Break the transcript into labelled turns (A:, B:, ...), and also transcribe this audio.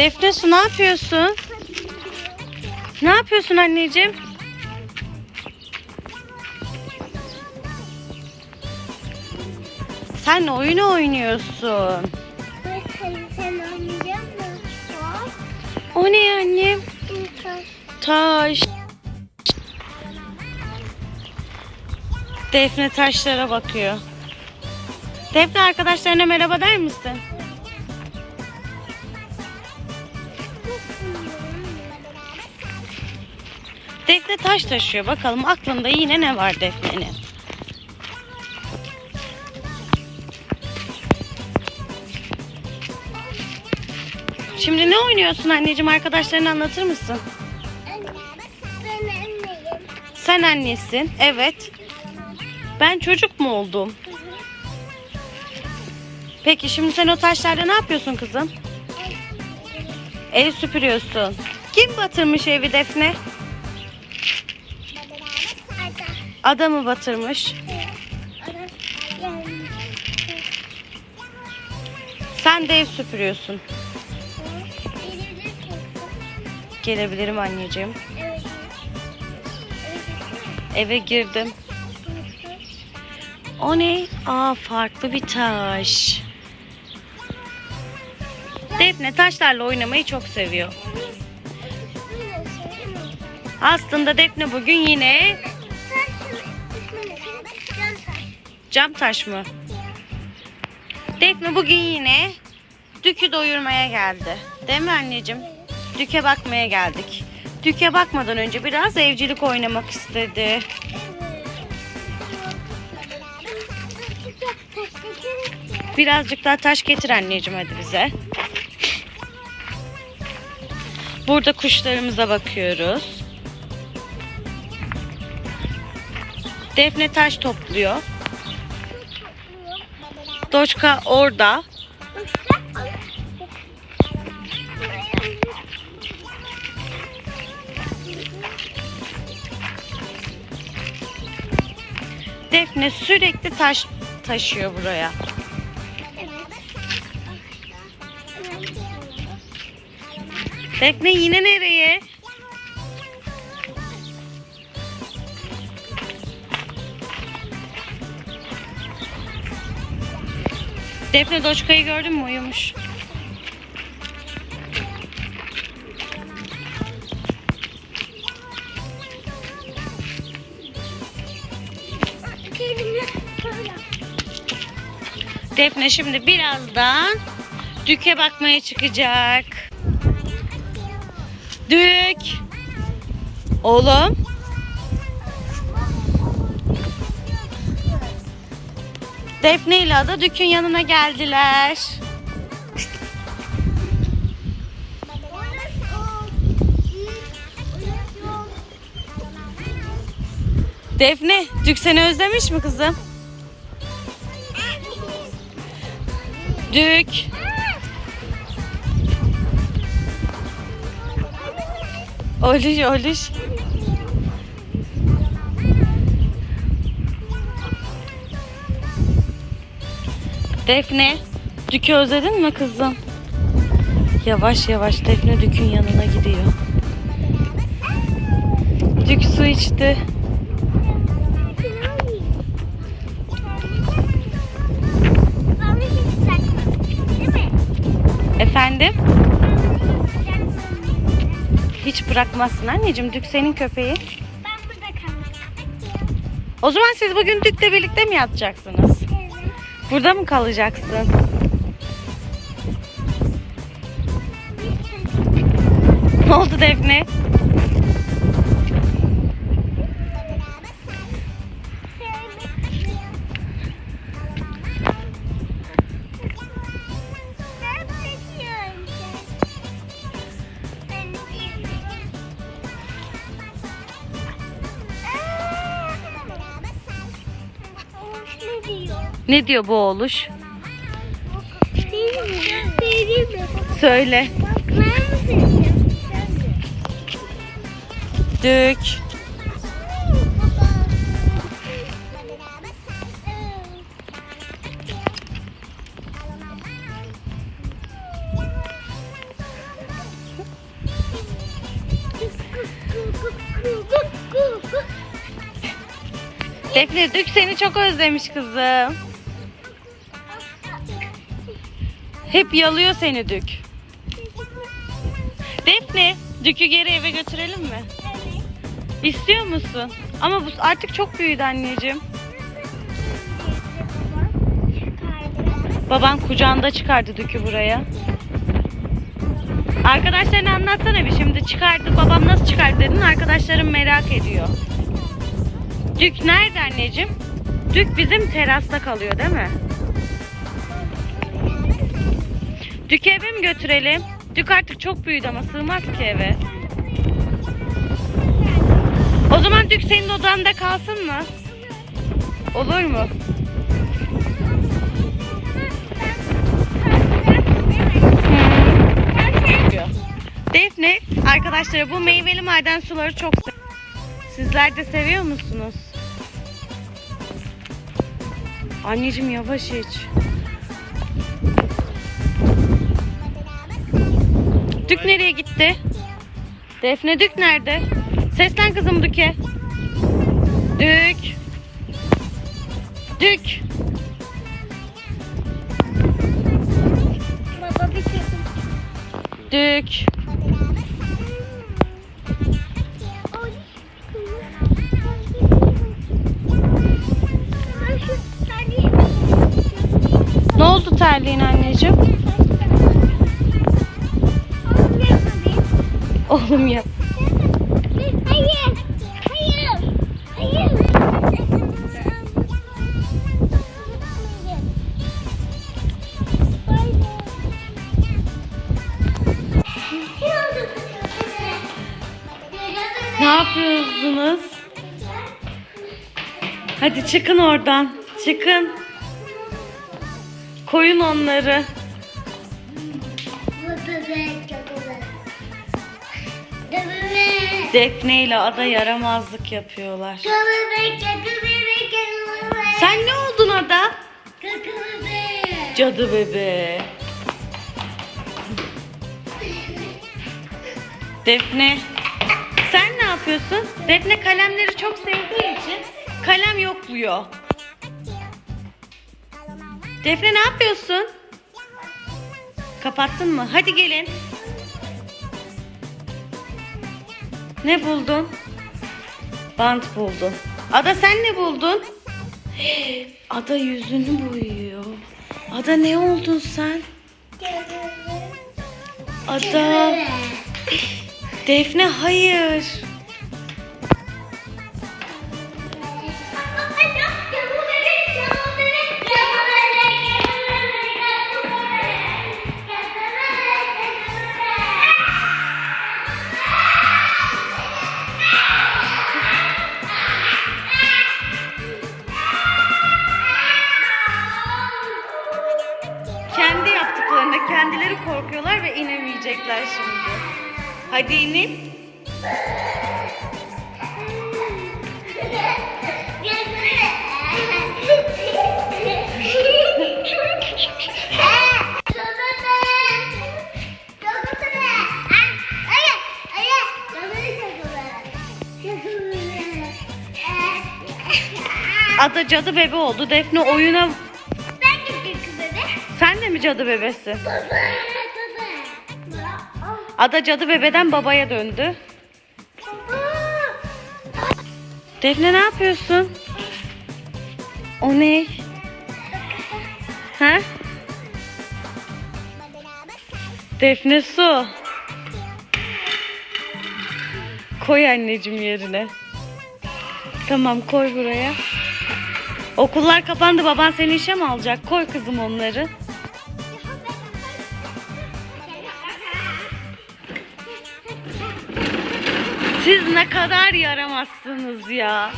A: Defne su ne yapıyorsun? Ne yapıyorsun anneciğim? Sen oyun oynuyorsun. O ne annem?
B: Taş.
A: Defne taşlara bakıyor. Defne arkadaşlarına merhaba der misin? Defne taş taşıyor. Bakalım aklında yine ne var Defne'nin? Şimdi ne oynuyorsun anneciğim? Arkadaşlarına anlatır mısın? Sen annesin. Evet. Ben çocuk mu oldum? Peki şimdi sen o taşlarla ne yapıyorsun kızım? Ev süpürüyorsun. Kim batırmış evi Defne? Adamı batırmış. Sen de ev süpürüyorsun. Gelebilirim anneciğim. Eve girdim. O ne? Aa farklı bir taş. Defne taşlarla oynamayı çok seviyor. Aslında Defne bugün yine cam taş mı? Defne bugün yine Dükü doyurmaya geldi. Değil mi anneciğim? Düke bakmaya geldik. Düke bakmadan önce biraz evcilik oynamak istedi. Birazcık daha taş getir anneciğim hadi bize. Burada kuşlarımıza bakıyoruz. Defne taş topluyor. Doçka orada. Defne sürekli taş taşıyor buraya. Defne yine nereye? Defne Doçka'yı gördün mü uyumuş? Defne şimdi birazdan Dük'e bakmaya çıkacak. Dük. Oğlum. Defne ile Ada Dük'ün yanına geldiler. Defne, Dük seni özlemiş mi kızım? Dük. Oluş oluş. Defne, Dük'ü özledin mi kızım? Yavaş yavaş Defne Dük'ün yanına gidiyor. Dük su içti. Efendim? Hiç bırakmazsın anneciğim. Dük senin köpeği.
B: Ben burada kalacağım.
A: O zaman siz bugün Dük'le birlikte mi yatacaksınız? Burada mı kalacaksın? Ne oldu Defne?
B: Ne diyor
A: bu oğluş? Söyle. Dök. Defne Dük seni çok özlemiş kızım. Hep yalıyor seni Dük. Defne, Dük'ü geri eve götürelim mi? İstiyor musun? Ama bu artık çok büyüdü anneciğim. Baban kucağında çıkardı Dük'ü buraya. Arkadaşlarına anlatsana bir şimdi çıkardı babam nasıl çıkardı dedin arkadaşlarım merak ediyor. Dük nerede anneciğim? Dük bizim terasta kalıyor değil mi? Dük'ü eve mi götürelim? Dük artık çok büyüdü ama sığmaz ki eve. O zaman Dük senin odanda kalsın mı? Olur mu? Defne arkadaşlar bu meyveli maden suları çok Sizler de seviyor musunuz? Anneciğim yavaş iç. Dük nereye gitti? Defne Dük nerede? Seslen kızım Dük'e. Dük. Dük. Dük. Ne oldu terliğin anneciğim? Oğlum ya.
B: Hayır. Hayır. Hayır.
A: Ne yapıyorsunuz? Hadi çıkın oradan. Çıkın. Koyun onları. Defne ile Ada yaramazlık yapıyorlar. Sen ne oldun Ada? Cadı bebe. Defne. Sen ne yapıyorsun? Defne kalemleri çok sevdiği için kalem yokluyor. Defne ne yapıyorsun? Kapattın mı? Hadi gelin. Ne buldun? Bant buldun. Ada sen ne buldun? Ada yüzünü boyuyor. Ada ne oldun sen? Ada. Defne hayır. Kendileri korkuyorlar ve inemeyecekler şimdi. Hadi inin. Ada cadı bebe oldu. Defne oyuna... Mi cadı bebesin? Ada cadı bebeden babaya döndü. Defne ne yapıyorsun? O ne? Ha? Defne su. Koy anneciğim yerine. Tamam koy buraya. Okullar kapandı. Baban seni işe mi alacak? Koy kızım onları. Siz ne kadar yaramazsınız ya.